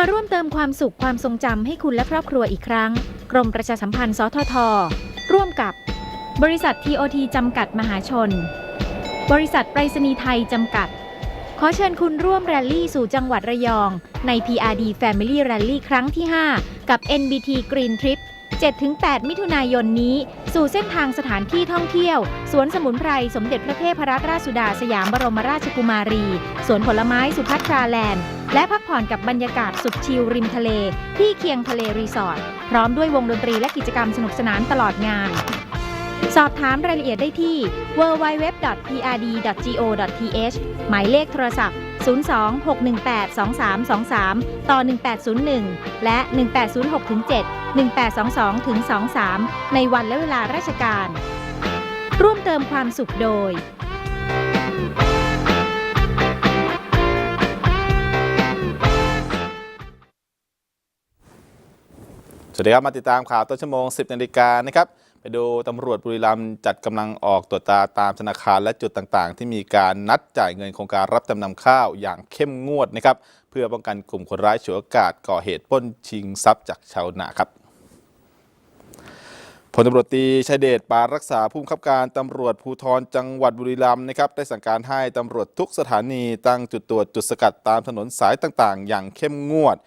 าร่วมเติมความสุขความทรงจำให้คุณและครอบครัวอีกครั้ง กรมประชาสัมพันธ์สทท ร่วมกับบริษัท TOT จำกัดมหาชน บริษัทไปรษณีย์ไทยจำกัด ขอเชิญคุณร่วมแรลลี่สู่จังหวัดระยอง ใน PRD Family Rally ครั้งที่ 5 กับ NBT Green Trip 7-8 มิถุนายนนี้ สู่เส้นทางสถานที่ท่องเที่ยว สวนสมุนไพร สมเด็จพระเทพรัตนราชสุดาสยามบรมราชกุมารี สวนผลไม้สุพัทราแลนด์ และพักผ่อนกับบรรยากาศสุดชิลริมทะเล ที่เคียงทะเลรีสอร์ทพร้อมด้วยวงดนตรีและกิจกรรมสนุกสนานตลอดงาน สอบถามรายละเอียดได้ที่ www.prd.go.th หมายเลขโทรศัพท์ 02-618-2323 ต่อ 1801 และ 1806-7 1822-23 ในวันและเวลาราชการ ร่วมเติมความสุขโดย สวัสดีครับ มาติดตามข่าวต้นชั่วโมง 10นาฬิกานะครับ ไปดูตำรวจบุรีรัมย์จัดกำลังออกตรวจตาตามธนาคารและจุดต่างๆ ที่มีการนัดจ่ายเงินโครงการรับจำนำข้าวอย่างเข้มงวดนะครับ เพื่อป้องกันกลุ่มคนร้ายฉวยโอกาสก่อเหตุปล้นชิงทรัพย์จากชาวนาครับพลตำรวจตีชัยเดชปารักษาผู้บังคับการตำรวจภูธรจังหวัดบุรีรัมย์นะครับได้สั่งการให้ตำรวจทุกสถานีตั้งจุดตรวจจุดสกัดตามถนนสายต่างๆ อย่างเข้มงวด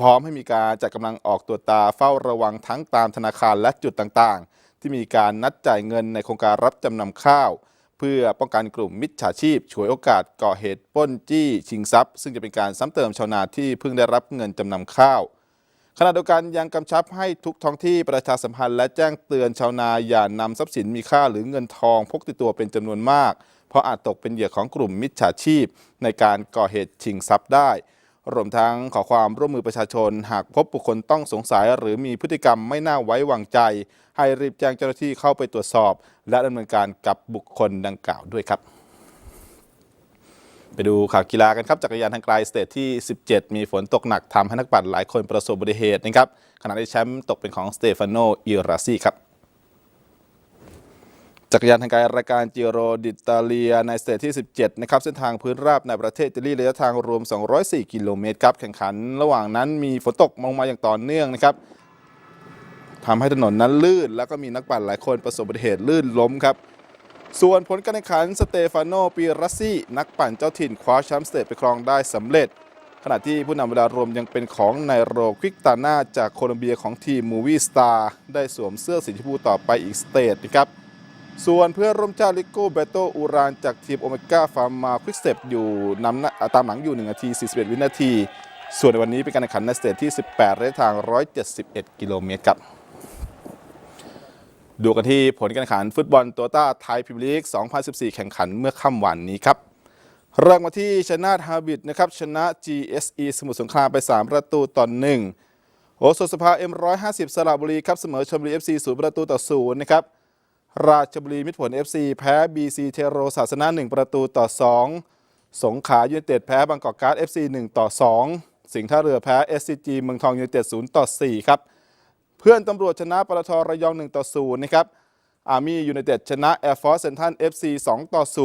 พร้อมให้มีการจัดกำลังออกตรวจตาเฝ้าระวังทั้งตามธนาคารและจุดต่างๆ ที่มีการนัดจ่ายเงินในโครงการรับจำนำข้าว เพื่อป้องกันกลุ่มมิจฉาชีพฉวยโอกาสก่อเหตุปล้นจี้ชิงทรัพย์ ซึ่งจะเป็นการซ้ำเติมชาวนาที่เพิ่งได้รับเงินจำนำข้าวขณะเดียวกันยังกำชับให้ทุกท้องที่ประชาสัมพันธ์และแจ้งเตือนชาวนาอย่านำทรัพย์สินมีค่าหรือเงินทองพกติดตัวเป็นจำนวนมาก เพราะอาจตกเป็นเหยื่อของกลุ่มมิจฉาชีพ ในการก่อเหตุชิงทรัพย์ได้ รวมทั้งขอความร่วมมือประชาชน หากพบบุคคลต้องสงสัย หรือมีพฤติกรรมไม่น่าไว้วางใจ ให้รีบแจ้งเจ้าหน้าที่เข้าไปตรวจสอบ และดำเนินการกับบุคคลดังกล่าวด้วยครับ ไปดูข่าวกีฬากันครับจักรยานทางไกลสเตจที่ 17 มีฝนตกหนักทำให้นักปั่นหลายคนประสบอุบัติเหตุนะครับขณะที่แชมป์ตกเป็นของสเตฟานโนอิราซีครับ จักรยานทางไกลรายการจิโรดิตาเลียในสเตจที่ 17 นะครับ เส้นทางพื้นราบในประเทศอิตาลีระยะทางรวม 204 กิโลเมตรครับ แข่งขันระหว่างนั้นมีฝนตกลงมาอย่างต่อเนื่องนะครับทำให้ถนนนั้นลื่น แล้วก็มีนักปั่นหลายคนประสบอุบัติเหตุลื่นล้มครับ ส่วนผลการแข่งขันสเตฟานโนปิรัสซีนักปั่นเจ้าถิ่นคว้าแชมป์สเตจไปครองได้สำเร็จ ขณะที่ผู้นำเวลารวมยังเป็นของไนโรควิกตาน่าจากโคลอมเบียของทีมมูวี่สตาร์ได้สวมเสื้อสีชมพูต่อไปอีกสเตจนะครับ ส่วนเพื่อนร่วมชาติลิโก้เบโตอูรานจากทีมโอเมก้าฟาร์มาควิกสเตปอยู่นำตามหลังอยู่ 1 นาที 41 วินาที ส่วนในวันนี้เป็นการแข่งขันในสเตจที่ 18 ระยะทาง 171 กิโลเมตรครับ ดูกันที่ผลการแข่งขันฟุตบอลโตต้าไทยพรีเมียร์ลีก 2014 แข่งขันเมื่อค่ำวันนี้ครับเริ่มมาที่ชนะฮาบิดนะครับชนะ GSE สมุทรสงครามไป 3 ประตูต่อ1โอโซสภา M150 สระบุรีครับเสมอชลบุรี FC 0 ประตูต่อ0นะครับ ราชบุรีมิตรผล FC แพ้ BC เทโรศาสนา1 ประตูต่อ 2 สงขลายูเนเต็ดแพ้บางกอกการ์ด FC 1 ต่อ 2 สิงห์ท่าเรือแพ้ SCG เมืองทองยูเนเต็ด0ต่อ 4 ครับ เพื่อนตำรวจชนะปตทระยอง 1 ต่อ 0 นะครับอาร์มี่ยูเนเต็ดชนะแอร์ฟอร์สเซนทัน FC 2 ต่อ 0